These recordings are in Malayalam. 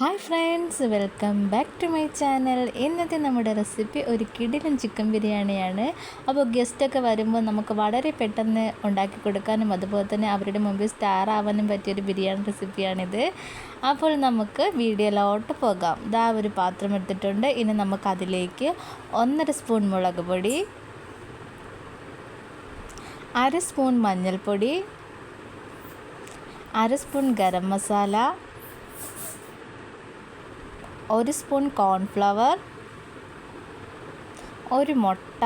Hi friends welcome back to my channel. ഇന്നത്തെ നമ്മുടെ റെസിപ്പി ഒരു കിടിലൻ ചിക്കൻ ബിരിയാണിയാണ്. അപ്പോൾ ഗസ്റ്റൊക്കെ വരുമ്പോൾ നമുക്ക് വളരെ പെട്ടെന്ന് ഉണ്ടാക്കി കൊടുക്കാനും അതുപോലെ തന്നെ അവരുടെ മുമ്പിൽ സ്റ്റാർ ആവാനും പറ്റിയൊരു ബിരിയാണി റെസിപ്പിയാണിത്. അപ്പോൾ നമുക്ക് വീഡിയോയിലോട്ട് പോകാം. ഇതാ ഒരു പാത്രം എടുത്തിട്ടുണ്ട്. ഇനി നമുക്ക് അതിലേക്ക് ഒന്നര സ്പൂൺ മുളക് പൊടി അര സ്പൂൺ മഞ്ഞൾപ്പൊടി അര സ്പൂൺ ഗരം മസാല ഒരു സ്പൂൺ കോൺഫ്ലവർ ഒരു മുട്ട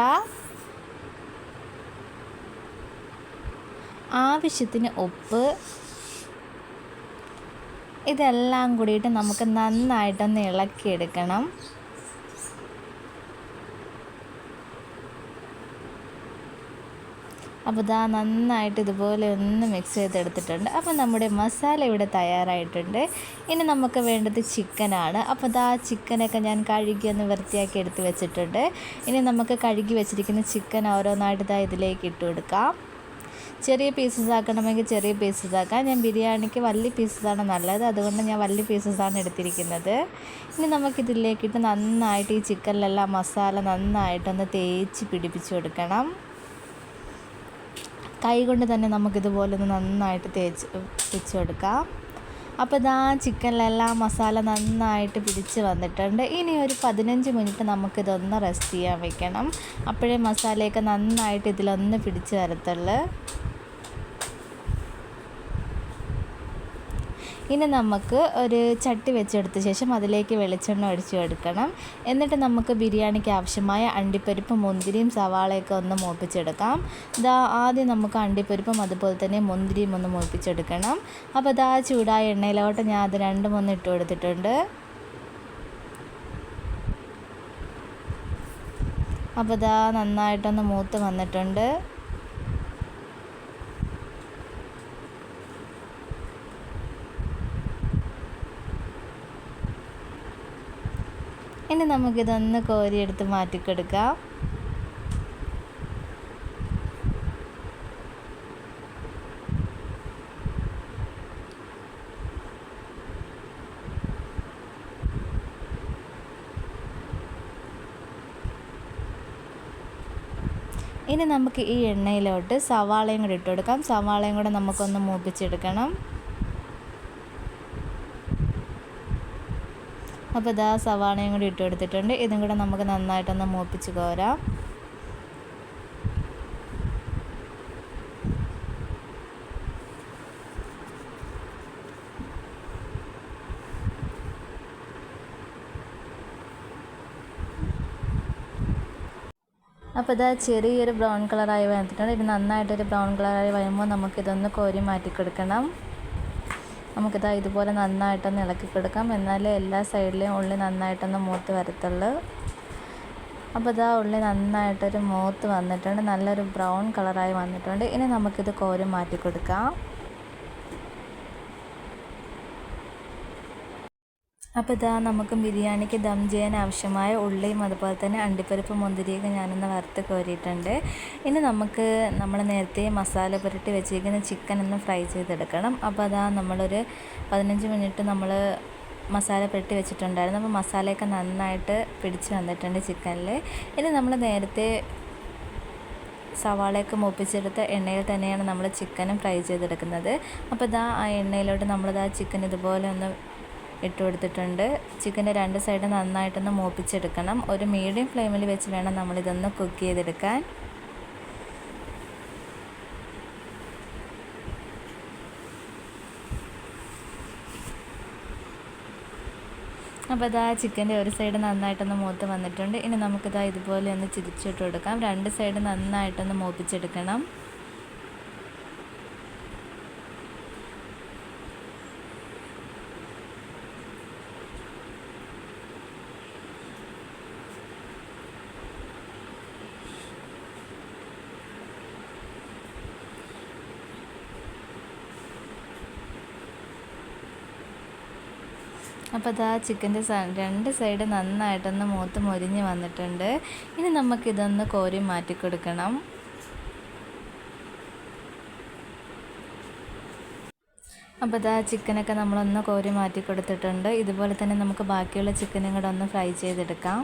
ആവശ്യത്തിന് ഉപ്പ്. ഇതെല്ലാം കൂടിയിട്ട് നമുക്ക് നന്നായിട്ടൊന്ന് ഇളക്കിയെടുക്കണം. അപ്പോൾ ഇതാ നന്നായിട്ട് ഇതുപോലെ ഒന്ന് മിക്സ് ചെയ്തെടുത്തിട്ടുണ്ട്. അപ്പോൾ നമ്മുടെ മസാല ഇവിടെ തയ്യാറായിട്ടുണ്ട്. ഇനി നമുക്ക് വേണ്ടത് ചിക്കനാണ്. അപ്പോൾ ഇതാ ചിക്കനൊക്കെ ഞാൻ കഴുകി ഒന്ന് വൃത്തിയാക്കി എടുത്ത് വെച്ചിട്ടുണ്ട്. ഇനി നമുക്ക് കഴുകി വെച്ചിരിക്കുന്ന ചിക്കൻ ഓരോന്നായിട്ട് ഇതാ ഇതിലേക്ക് ഇട്ട് കൊടുക്കാം. ചെറിയ പീസസ് ആക്കണമെങ്കിൽ ചെറിയ പീസസ് ആക്കാം. ഞാൻ ബിരിയാണിക്ക് വലിയ പീസസാണ് നല്ലത്. അതുകൊണ്ട് ഞാൻ വലിയ പീസസാണ് എടുത്തിരിക്കുന്നത്. ഇനി നമുക്കിതിലേക്കിട്ട് നന്നായിട്ട് ഈ ചിക്കനിലെല്ലാം മസാല നന്നായിട്ടൊന്ന് തേച്ച് പിടിപ്പിച്ച് കൊടുക്കണം. കൈ കൊണ്ട് തന്നെ നമുക്കിതുപോലെ ഒന്ന് നന്നായിട്ട് തേച്ച് വെച്ച് കൊടുക്കാം അപ്പോൾ ഇതാ ചിക്കനിലെല്ലാം മസാല നന്നായിട്ട് പിടിച്ച് വന്നിട്ടുണ്ട്. ഇനി ഒരു പതിനഞ്ച് മിനിറ്റ് നമുക്കിതൊന്ന് റെസ്റ്റ് ചെയ്യാൻ വെക്കണം. അപ്പോഴേ മസാലയൊക്കെ നന്നായിട്ട് ഇതിലൊന്ന് പിടിച്ച് വരത്തുള്ളൂ. ഇനി നമുക്ക് ഒരു ചട്ടി വെച്ചെടുത്ത ശേഷം അതിലേക്ക് വെളിച്ചെണ്ണ ഒഴിച്ചു എടുക്കണം. എന്നിട്ട് നമുക്ക് ബിരിയാണിക്ക് ആവശ്യമായ അണ്ടിപ്പരിപ്പ് മുന്തിരിയും സവാളയൊക്കെ ഒന്ന് മൂപ്പിച്ചെടുക്കാം. ഇതാ ആദ്യം നമുക്ക് അണ്ടിപ്പരിപ്പും അതുപോലെ തന്നെ മുന്തിരിയും ഒന്ന് മൂപ്പിച്ചെടുക്കണം. അപ്പോൾ ഇതാ ചൂടായ എണ്ണയിലോട്ട് ഞാൻ അത് രണ്ടും ഒന്ന് ഇട്ട് കൊടുത്തിട്ടുണ്ട്. അപ്പോൾ ഇതാ നന്നായിട്ടൊന്ന് മൂത്ത് വന്നിട്ടുണ്ട്. ഇനി നമുക്കിതൊന്ന് കോരിയെടുത്ത് മാറ്റിക്കെടുക്കാം. ഇനി നമുക്ക് ഈ എണ്ണയിലോട്ട് സവാളയും കൂടി ഇട്ട് കൊടുക്കാം സവാളയും കൂടെ നമുക്കൊന്ന് മൂപ്പിച്ചെടുക്കണം. അപ്പോൾ ഇതാ സവാളയും കൂടി ഇട്ട് കൊടുത്തിട്ടുണ്ട്. ഇതും കൂടെ നമുക്ക് നന്നായിട്ടൊന്ന് മൂപ്പിച്ച് കോരാം. അപ്പോൾ ഇതാ ചെറിയൊരു ബ്രൗൺ കളറായി വന്നിട്ടുണ്ട്. ഇത് നന്നായിട്ടൊരു ബ്രൗൺ കളറായി വരുമ്പോൾ നമുക്കിതൊന്ന് കോരി മാറ്റിക്കൊടുക്കണം. നമുക്കിതാ ഇതുപോലെ നന്നായിട്ടൊന്ന് ഇളക്കി കൊടുക്കാം. എന്നാലേ എല്ലാ സൈഡിലെയും ഉള്ളി നന്നായിട്ടൊന്ന് മൂത്ത് വരത്തുള്ളൂ. അപ്പോൾ ഇതാ ഉള്ളി നന്നായിട്ടൊരു മൂത്ത് വന്നിട്ടുണ്ട്. നല്ലൊരു ബ്രൗൺ കളറായി വന്നിട്ടുണ്ട്. ഇനി നമുക്കിത് കോരി മാറ്റി കൊടുക്കാം അപ്പോൾ ഇതാ നമുക്ക് ബിരിയാണിക്ക് ദം ചെയ്യാൻ ആവശ്യമായ ഉള്ളിയും അതുപോലെ തന്നെ അണ്ടിപ്പരിപ്പ് മുന്തിരിയൊക്കെ ഞാനൊന്ന് വറുത്ത് കോരിയിട്ടുണ്ട്. ഇനി നമുക്ക് നമ്മൾ നേരത്തെ മസാല പുരട്ടി വെച്ചിരിക്കുന്ന ചിക്കൻ ഒന്ന് ഫ്രൈ ചെയ്തെടുക്കണം. അപ്പോൾ അതാ നമ്മളൊരു പതിനഞ്ച് മിനിറ്റ് നമ്മൾ മസാല പുരട്ടി വെച്ചിട്ടുണ്ടായിരുന്നു. അപ്പോൾ മസാലയൊക്കെ നന്നായിട്ട് പിടിച്ച് വന്നിട്ടുണ്ട് ചിക്കനിൽ ഇനി നമ്മൾ നേരത്തെ സവാളയൊക്കെ മൂപ്പിച്ചെടുത്ത എണ്ണയിൽ തന്നെയാണ് നമ്മൾ ചിക്കനും ഫ്രൈ ചെയ്തെടുക്കുന്നത്. അപ്പോൾ ഇതാ ആ എണ്ണയിലോട്ട് നമ്മളിതാ ചിക്കൻ ഇതുപോലെ ഒന്ന് ഇട്ട് കൊടുത്തിട്ടുണ്ട്. ചിക്കന്റെ രണ്ട് സൈഡ് നന്നായിട്ടൊന്ന് മൂപ്പിച്ചെടുക്കണം. ഒരു മീഡിയം ഫ്ലെയിമിൽ വെച്ച് വേണം നമ്മളിതൊന്ന് കുക്ക് ചെയ്തെടുക്കാൻ. അപ്പോൾ ഇതാ ചിക്കന്റെ ഒരു സൈഡ് നന്നായിട്ടൊന്ന് മൂത്ത് വന്നിട്ടുണ്ട്. ഇനി നമുക്കിതാ ഇതുപോലെ ഒന്ന് ചിരിച്ചിട്ട് കൊടുക്കാം. രണ്ട് സൈഡ് നന്നായിട്ടൊന്ന് മൂപ്പിച്ചെടുക്കണം. അപ്പോൾ അതാ ചിക്കന്റെ രണ്ട് സൈഡ് നന്നായിട്ടൊന്ന് മൂത്ത് മൊരിഞ്ഞ് വന്നിട്ടുണ്ട്. ഇനി നമുക്കിതൊന്ന് കോരി മാറ്റി കൊടുക്കണം. അപ്പോൾ ഇതാ ചിക്കനൊക്കെ നമ്മളൊന്ന് കോരി മാറ്റി കൊടുത്തിട്ടുണ്ട്. ഇതുപോലെ തന്നെ നമുക്ക് ബാക്കിയുള്ള ചിക്കനും കൂടെ ഒന്ന് ഫ്രൈ ചെയ്തെടുക്കാം.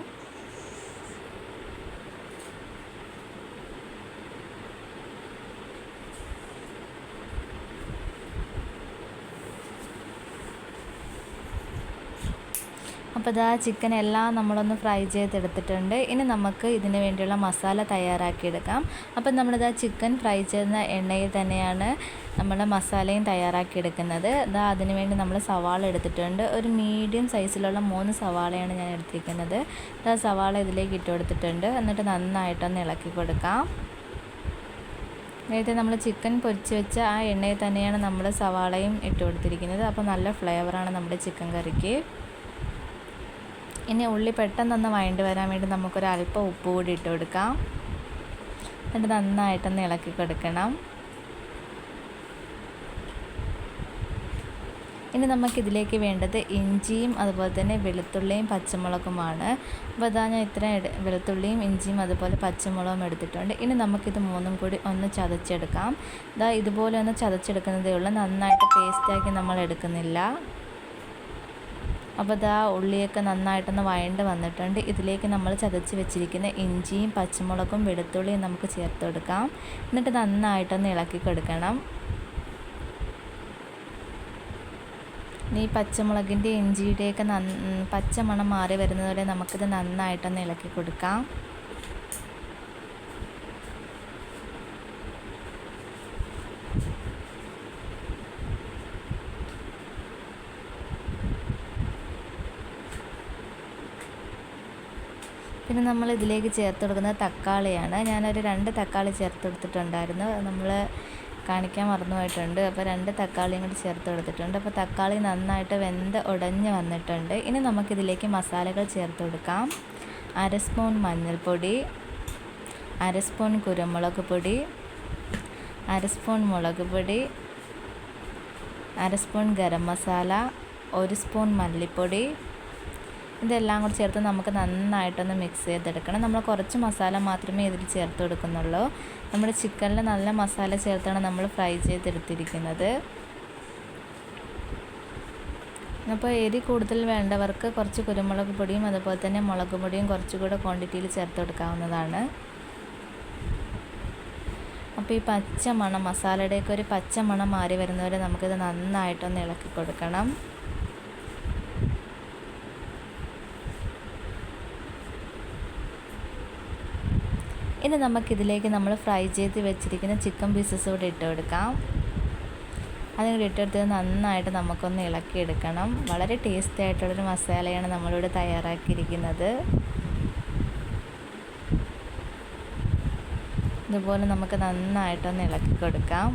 അപ്പോൾ ഇതാ ചിക്കൻ എല്ലാം നമ്മളൊന്ന് ഫ്രൈ ചെയ്തെടുത്തിട്ടുണ്ട്. ഇനി നമുക്ക് ഇതിന് വേണ്ടിയുള്ള മസാല തയ്യാറാക്കിയെടുക്കാം. അപ്പം നമ്മളിതാ ചിക്കൻ ഫ്രൈ ചെയ്യുന്ന എണ്ണയിൽ തന്നെയാണ് നമ്മൾ മസാലയും തയ്യാറാക്കിയെടുക്കുന്നത്. ഇതാ അതിന് വേണ്ടി നമ്മൾ സവാള എടുത്തിട്ടുണ്ട്. ഒരു മീഡിയം സൈസിലുള്ള മൂന്ന് സവാളയാണ് ഞാൻ എടുത്തിരിക്കുന്നത്. ഇതാ സവാള ഇതിലേക്ക് ഇട്ട് കൊടുത്തിട്ടുണ്ട്. എന്നിട്ട് നന്നായിട്ടൊന്ന് ഇളക്കി കൊടുക്കാം. നേരത്തെ നമ്മൾ ചിക്കൻ പൊരിച്ച് വെച്ച ആ എണ്ണയിൽ തന്നെയാണ് നമ്മൾ സവാളയും ഇട്ട് കൊടുത്തിരിക്കുന്നത്. അപ്പോൾ നല്ല ഫ്ലേവറാണ് നമ്മുടെ ചിക്കൻ കറിക്ക്. ഇനി ഉള്ളി പെട്ടെന്നൊന്ന് വഴണ്ട് വരാൻ വേണ്ടി നമുക്കൊരു അല്പം ഉപ്പ് കൂടി ഇട്ട് കൊടുക്കാം. എന്നിട്ട് നന്നായിട്ടൊന്ന് ഇളക്കി കൊടുക്കണം. ഇനി നമുക്കിതിലേക്ക് വേണ്ടത് ഇഞ്ചിയും അതുപോലെ തന്നെ വെളുത്തുള്ളിയും പച്ചമുളകുമാണ്. അപ്പോൾ അതാ ഞാൻ ഇത്രയും വെളുത്തുള്ളിയും ഇഞ്ചിയും അതുപോലെ പച്ചമുളകും എടുത്തിട്ടുണ്ട്. ഇനി നമുക്കിത് മൂന്നും കൂടി ഒന്ന് ചതച്ചെടുക്കാം. ഇതാ ഇതുപോലെ ഒന്ന് ചതച്ചെടുക്കുന്നതേ ഉള്ളൂ. നന്നായിട്ട് പേസ്റ്റാക്കി നമ്മൾ എടുക്കുന്നില്ല. അപ്പോൾ ഇതാ ഉള്ളിയൊക്കെ നന്നായിട്ടൊന്ന് വഴണ്ട് വന്നിട്ടുണ്ട്. ഇതിലേക്ക് നമ്മൾ ചതച്ച് വെച്ചിരിക്കുന്ന ഇഞ്ചിയും പച്ചമുളകും വെളുത്തുള്ളിയും നമുക്ക് ചേർത്ത് കൊടുക്കാം. എന്നിട്ട് നന്നായിട്ടൊന്ന് ഇളക്കി കൊടുക്കണം. ഈ പച്ചമുളകിന്റെ ഇഞ്ചിയുടെയൊക്കെ നന്ന പച്ചമണം മാറി വരുന്നതോടെ നമുക്കിത് നന്നായിട്ടൊന്ന് ഇളക്കി കൊടുക്കാം. പിന്നെ നമ്മൾ ഇതിലേക്ക് ചേർത്ത് കൊടുക്കുന്നത് തക്കാളിയാണ്. ഞാനൊരു രണ്ട് തക്കാളി ചേർത്ത് കൊടുത്തിട്ടുണ്ടായിരുന്നു. നമ്മൾ കാണിക്കാൻ മറന്നുപോയിട്ടുണ്ട് അപ്പോൾ രണ്ട് തക്കാളിയും കൂടി ചേർത്ത് കൊടുത്തിട്ടുണ്ട്. അപ്പോൾ തക്കാളി നന്നായിട്ട് വെന്ത് ഉടഞ്ഞ് വന്നിട്ടുണ്ട്. ഇനി നമുക്കിതിലേക്ക് മസാലകൾ ചേർത്ത് കൊടുക്കാം. അര സ്പൂൺ മഞ്ഞൾപ്പൊടി അര സ്പൂൺ കുരുമുളക് പൊടി അര സ്പൂൺ മുളക് പൊടി അര സ്പൂൺ ഗരം മസാല ഒരു സ്പൂൺ മല്ലിപ്പൊടി ഇതെല്ലാം കൂടി ചേർത്ത് നമുക്ക് നന്നായിട്ടൊന്ന് മിക്സ് ചെയ്തെടുക്കണം. നമ്മൾ കുറച്ച് മസാല മാത്രമേ ഇതിൽ ചേർത്ത് കൊടുക്കുന്നുള്ളൂ. നമ്മുടെ ചിക്കനിൽ നല്ല മസാല ചേർത്താണ് നമ്മൾ ഫ്രൈ ചെയ്തെടുത്തിരിക്കുന്നത്. അപ്പോൾ എരി കൂടുതൽ വേണ്ടവർക്ക് കുറച്ച് കുരുമുളക് പൊടിയും അതുപോലെ തന്നെ മുളക് പൊടിയും കുറച്ചുകൂടെ ക്വാണ്ടിറ്റിയിൽ ചേർത്ത് കൊടുക്കാവുന്നതാണ്. അപ്പോൾ ഈ പച്ച മണം മസാലയുടെയൊക്കെ ഒരു പച്ച മണം മാറി വരുന്നവരെ നമുക്കിത് നന്നായിട്ടൊന്ന് ഇളക്കി കൊടുക്കണം. ഇനി നമുക്കിതിലേക്ക് നമ്മൾ ഫ്രൈ ചെയ്ത് വെച്ചിരിക്കുന്ന ചിക്കൻ പീസസ് കൂടെ ഇട്ട് കൊടുക്കാം. അതും കൂടി ഇട്ടെടുത്ത് നന്നായിട്ട് നമുക്കൊന്ന് ഇളക്കിയെടുക്കണം വളരെ ടേസ്റ്റി ആയിട്ടുള്ളൊരു മസാലയാണ് നമ്മളിവിടെ തയ്യാറാക്കിയിരിക്കുന്നത്. ഇതുപോലെ നമുക്ക് നന്നായിട്ടൊന്ന് ഇളക്കി കൊടുക്കാം.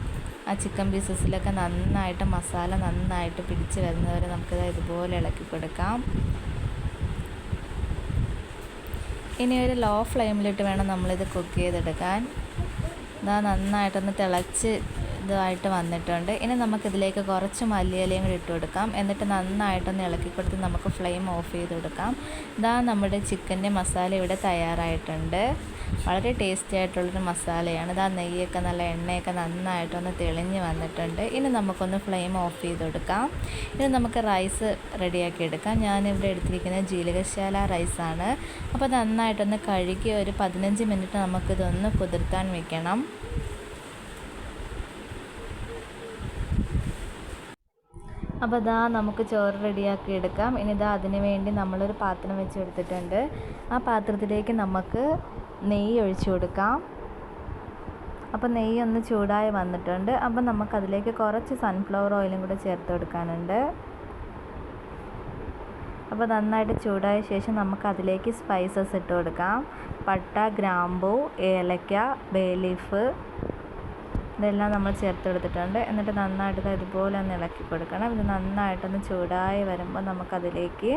ആ ചിക്കൻ പീസസിലൊക്കെ നന്നായിട്ട് മസാല നന്നായിട്ട് പിടിച്ച് വരുന്നവരെ നമുക്കിത് ഇതുപോലെ ഇളക്കി കൊടുക്കാം. ഇനി ഒരു ലോ ഫ്ലെയിമിലിട്ട് വേണം നമ്മളിത് കുക്ക് ചെയ്തെടുക്കാൻ. ഇതാ നന്നായിട്ടൊന്ന് തിളച്ച് ഇതായിട്ട് വന്നിട്ടുണ്ട്. ഇനി നമുക്കിതിലേക്ക് കുറച്ച് മല്ലിയിലയും കൂടി ഇട്ട് കൊടുക്കാം എന്നിട്ട് നന്നായിട്ടൊന്ന് ഇളക്കി കൊടുത്ത് നമുക്ക് ഫ്ലെയിം ഓഫ് ചെയ്ത് കൊടുക്കാം ഇതാ നമ്മുടെ ചിക്കന്റെ മസാല ഇവിടെ തയ്യാറായിട്ടുണ്ട്. വളരെ ടേസ്റ്റി ആയിട്ടുള്ളൊരു മസാലയാണ്. ഇത് ആ നെയ്യൊക്കെ നല്ല എണ്ണയൊക്കെ നന്നായിട്ടൊന്ന് തെളിഞ്ഞ് വന്നിട്ടുണ്ട്. ഇനി നമുക്കൊന്ന് ഫ്ലെയിം ഓഫ് ചെയ്ത് കൊടുക്കാം ഇനി നമുക്ക് റൈസ് റെഡിയാക്കി എടുക്കാം. ഞാനിവിടെ എടുത്തിരിക്കുന്നത് ജീരകശാല റൈസാണ് അപ്പോൾ നന്നായിട്ടൊന്ന് കഴുകി ഒരു പതിനഞ്ച് മിനിറ്റ് നമുക്കിതൊന്ന് കുതിർത്താൻ വെക്കണം. അപ്പോൾ ഇതാ നമുക്ക് ചോറ് റെഡിയാക്കി എടുക്കാം. ഇനി ഇതാ അതിന് വേണ്ടി നമ്മളൊരു പാത്രം വെച്ച് എടുത്തിട്ടുണ്ട്. ആ പാത്രത്തിലേക്ക് നമുക്ക് നെയ്യ് ഒഴിച്ചു കൊടുക്കാം. അപ്പോൾ നെയ്യ് ഒന്ന് ചൂടായി വന്നിട്ടുണ്ട്. അപ്പം നമുക്കതിലേക്ക് കുറച്ച് സൺഫ്ലവർ ഓയിലും കൂടെ ചേർത്ത് കൊടുക്കാനുണ്ട്. അപ്പോൾ നന്നായിട്ട് ചൂടായ ശേഷം നമുക്കതിലേക്ക് സ്പൈസസ് ഇട്ട് കൊടുക്കാം. പട്ട ഗ്രാമ്പൂ ഏലക്ക ബേ ലീഫ് ഇതെല്ലാം നമ്മൾ ചേർത്ത് കൊടുത്തിട്ടുണ്ട്. എന്നിട്ട് നന്നായിട്ട് ഇതുപോലെ ഒന്ന് ഇളക്കി കൊടുക്കണം. ഇത് നന്നായിട്ടൊന്ന് ചൂടായി വരുമ്പോൾ നമുക്കതിലേക്ക്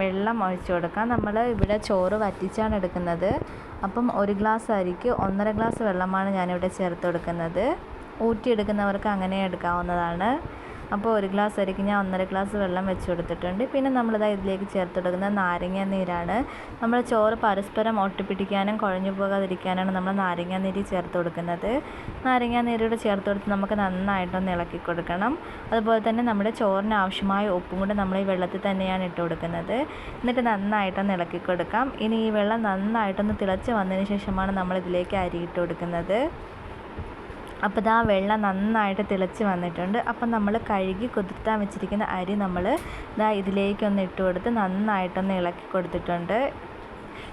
വെള്ളം ഒഴിച്ചു കൊടുക്കാം. നമ്മൾ ഇവിടെ ചോറ് വറ്റിച്ചാണ് എടുക്കുന്നത്. അപ്പം ഒരു ഗ്ലാസ് അരിക്ക് ഒന്നര ഗ്ലാസ് വെള്ളമാണ് ഞാനിവിടെ ചേർത്ത് കൊടുക്കുന്നത്. ഊറ്റിയെടുക്കുന്നവർക്ക് അങ്ങനെ എടുക്കാവുന്നതാണ്. അപ്പോൾ ഒരു ഗ്ലാസ് അരിക്ക് ഞാൻ ഒന്നര ഗ്ലാസ് വെള്ളം വെച്ച് കൊടുത്തിട്ടുണ്ട്. പിന്നെ നമ്മളിതാ ഇതിലേക്ക് ചേർത്ത് കൊടുക്കുന്നത് നാരങ്ങ നീരാണ്. നമ്മൾ ചോറ് പരസ്പരം ഒട്ടിപ്പിടിക്കാനും കുഴഞ്ഞു പോകാതിരിക്കാനാണ് നമ്മൾ നാരങ്ങ നീര് ചേർത്ത് കൊടുക്കുന്നത്. നാരങ്ങ നീരോട് ചേർത്ത് കൊടുത്ത് നമുക്ക് നന്നായിട്ടൊന്ന് ഇളക്കി കൊടുക്കണം. അതുപോലെ തന്നെ നമ്മുടെ ചോറിന് ആവശ്യമായ ഉപ്പും കൂടെ നമ്മൾ ഈ വെള്ളത്തിൽ തന്നെയാണ് ഇട്ട് കൊടുക്കുന്നത്. എന്നിട്ട് നന്നായിട്ടൊന്ന് ഇളക്കി കൊടുക്കാം. ഇനി ഈ വെള്ളം നന്നായിട്ടൊന്ന് തിളച്ച് വന്നതിന് ശേഷമാണ് നമ്മൾ ഇതിലേക്ക് അരി ഇട്ട് കൊടുക്കുന്നത്. അപ്പോൾ ഇതാ വെള്ളം നന്നായിട്ട് തിളച്ച് വന്നിട്ടുണ്ട്. അപ്പം നമ്മൾ കഴുകി കുതിർത്താൻ വെച്ചിരിക്കുന്ന അരി നമ്മൾ ഇതാ ഇതിലേക്കൊന്ന് ഇട്ട് കൊടുത്ത് നന്നായിട്ടൊന്ന് ഇളക്കി കൊടുത്തിട്ടുണ്ട്.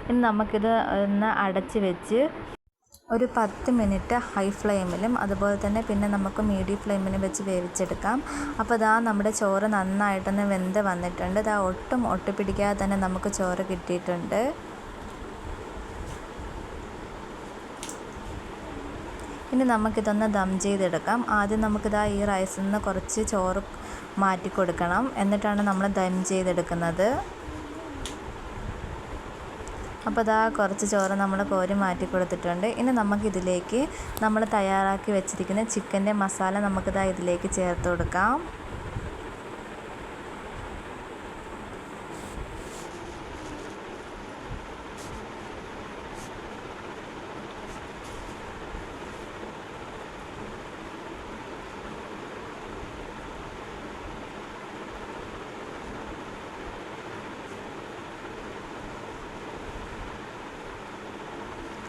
ഇനി നമുക്കിത് ഒന്ന് അടച്ച് വെച്ച് ഒരു പത്ത് മിനിറ്റ് ഹൈ ഫ്ലെയിമിലും അതുപോലെ തന്നെ പിന്നെ നമുക്ക് മീഡിയം ഫ്ലെയിമിലും വെച്ച് വേവിച്ചെടുക്കാം. അപ്പോൾ ഇതാ നമ്മുടെ ചോറ് നന്നായിട്ടൊന്ന് വെന്ത് വന്നിട്ടുണ്ട്. ഇതാ ഒട്ടും ഒട്ടിപ്പിടിക്കാതെ തന്നെ നമുക്ക് ചോറ് കിട്ടിയിട്ടുണ്ട്. ഇനി നമുക്കിതൊന്ന് ദം ചെയ്തെടുക്കാം. ആദ്യം നമുക്കിതാ ഈ റൈസിൽ നിന്ന് കുറച്ച് ചോറ് മാറ്റി കൊടുക്കണം. എന്നിട്ടാണ് നമ്മൾ ദം ചെയ്തെടുക്കുന്നത്. അപ്പോൾ ഇതാ കുറച്ച് ചോറ് നമ്മൾ കോരി മാറ്റി കൊടുത്തിട്ടുണ്ട്. ഇനി നമുക്കിതിലേക്ക് നമ്മൾ തയ്യാറാക്കി വെച്ചിരിക്കുന്ന ചിക്കന്റെ മസാല നമുക്കിതാ ഇതിലേക്ക് ചേർത്ത് കൊടുക്കാം.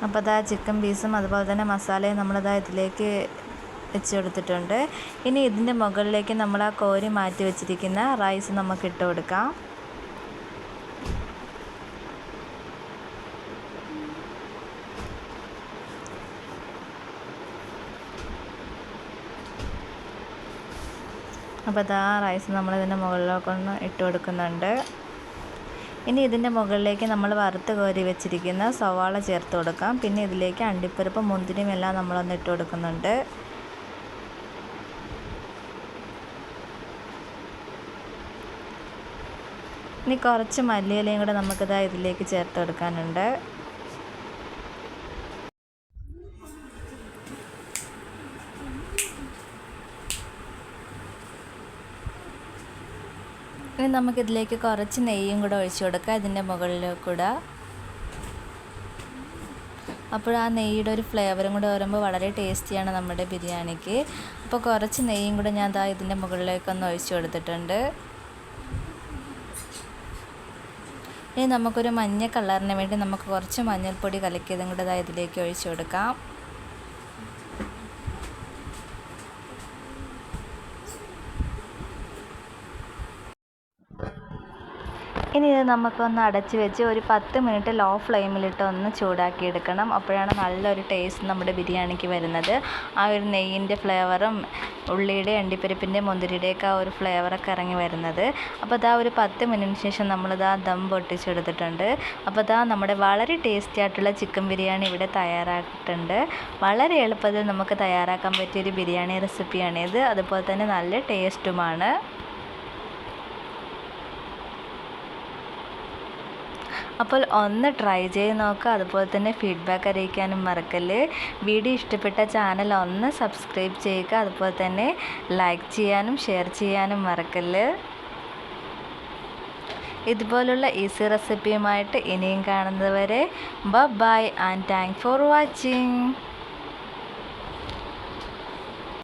അപ്പോൾ അതാ ചിക്കൻ പീസും അതുപോലെ തന്നെ മസാലയും നമ്മളിതാ ഇതിലേക്ക് വെച്ച് കൊടുത്തിട്ടുണ്ട് ഇനി ഇതിന്റെ മുകളിലേക്ക് നമ്മൾ ആ കോരി മാറ്റി വെച്ചിരിക്കുന്ന റൈസ് നമുക്ക് ഇട്ട് കൊടുക്കാം. അപ്പോൾ അതാ റൈസ് നമ്മളിതിന്റെ മുകളിലേക്കൊന്ന് ഇട്ട് കൊടുക്കുന്നുണ്ട്. ഇനി ഇതിന്റെ മുകളിലേക്ക് നമ്മൾ വറുത്ത് കോരി വെച്ചിരിക്കുന്ന സവാള ചേർത്ത് കൊടുക്കാം. പിന്നെ ഇതിലേക്ക് അണ്ടിപ്പരിപ്പ് മുന്തിരിയും എല്ലാം നമ്മളൊന്ന് ഇട്ട് കൊടുക്കുന്നുണ്ട്. ഇനി കുറച്ച് മല്ലിയിലയും കൂടെ നമുക്കിതാ ഇതിലേക്ക് ചേർത്ത് കൊടുക്കാനുണ്ട്. ഇനി നമുക്കിതിലേക്ക് കുറച്ച് നെയ്യും കൂടെ ഒഴിച്ചു കൊടുക്കാം. ഇതിന്റെ മുകളിൽ കൂടെ. അപ്പോൾ ആ നെയ്യുടെ ഒരു ഫ്ലേവറും കൂടെ വരുമ്പോൾ വളരെ ടേസ്റ്റിയാണ് നമ്മുടെ ബിരിയാണിക്ക്. അപ്പോൾ കുറച്ച് നെയ്യും കൂടെ ഞാൻ അതാ ഇതിന്റെ മുകളിലേക്കൊന്ന് ഒഴിച്ചു കൊടുത്തിട്ടുണ്ട്. ഇനി നമുക്കൊരു മഞ്ഞ കളറിന് വേണ്ടി നമുക്ക് കുറച്ച് മഞ്ഞൾപ്പൊടി കലക്കിയതും കൂടെ ദാ ഇതിലേക്ക് ഒഴിച്ചു കൊടുക്കാം. ഇനി ഇത് നമുക്കൊന്ന് അടച്ച് വെച്ച് ഒരു പത്ത് മിനിറ്റ് ലോ ഫ്ലെയിമിലിട്ട് ഒന്ന് ചൂടാക്കി എടുക്കണം. അപ്പോഴാണ് നല്ലൊരു ടേസ്റ്റ് നമ്മുടെ ബിരിയാണിക്ക് വരുന്നത്. ആ ഒരു നെയ്യിന്റെ ഫ്ലേവറും ഉള്ളിയുടെ അണ്ടിപ്പരിപ്പിന്റെ മുന്തിരിയുടെയൊക്കെ ആ ഒരു ഫ്ലേവറൊക്കെ ഇറങ്ങി വരുന്നത്. അപ്പോൾ ഇതാ ഒരു പത്ത് മിനിറ്റിന് ശേഷം നമ്മളിതാ ദം പൊട്ടിച്ചെടുത്തിട്ടുണ്ട്. അപ്പോൾ ഇതാ നമ്മുടെ വളരെ ടേസ്റ്റി ആയിട്ടുള്ള ചിക്കൻ ബിരിയാണി ഇവിടെ തയ്യാറാക്കിയിട്ടുണ്ട് വളരെ എളുപ്പത്തിൽ നമുക്ക് തയ്യാറാക്കാൻ പറ്റിയൊരു ബിരിയാണി റെസിപ്പിയാണിത് അതുപോലെ തന്നെ നല്ല ടേസ്റ്റുമാണ് അപ്പോൾ ഒന്ന് ട്രൈ ചെയ്ത് നോക്കുക അതുപോലെ തന്നെ ഫീഡ്ബാക്ക് അറിയിക്കാനും മറക്കല്ല്. വീഡിയോ ഇഷ്ടപ്പെട്ട ചാനൽ ഒന്ന് സബ്സ്ക്രൈബ് ചെയ്യുക. അതുപോലെ തന്നെ ലൈക്ക് ചെയ്യാനും ഷെയർ ചെയ്യാനും മറക്കല്ല്. ഇതുപോലുള്ള ഈസി റെസിപ്പിയുമായിട്ട് ഇനിയും കാണുന്നതുവരെ ബ bye and thank for watching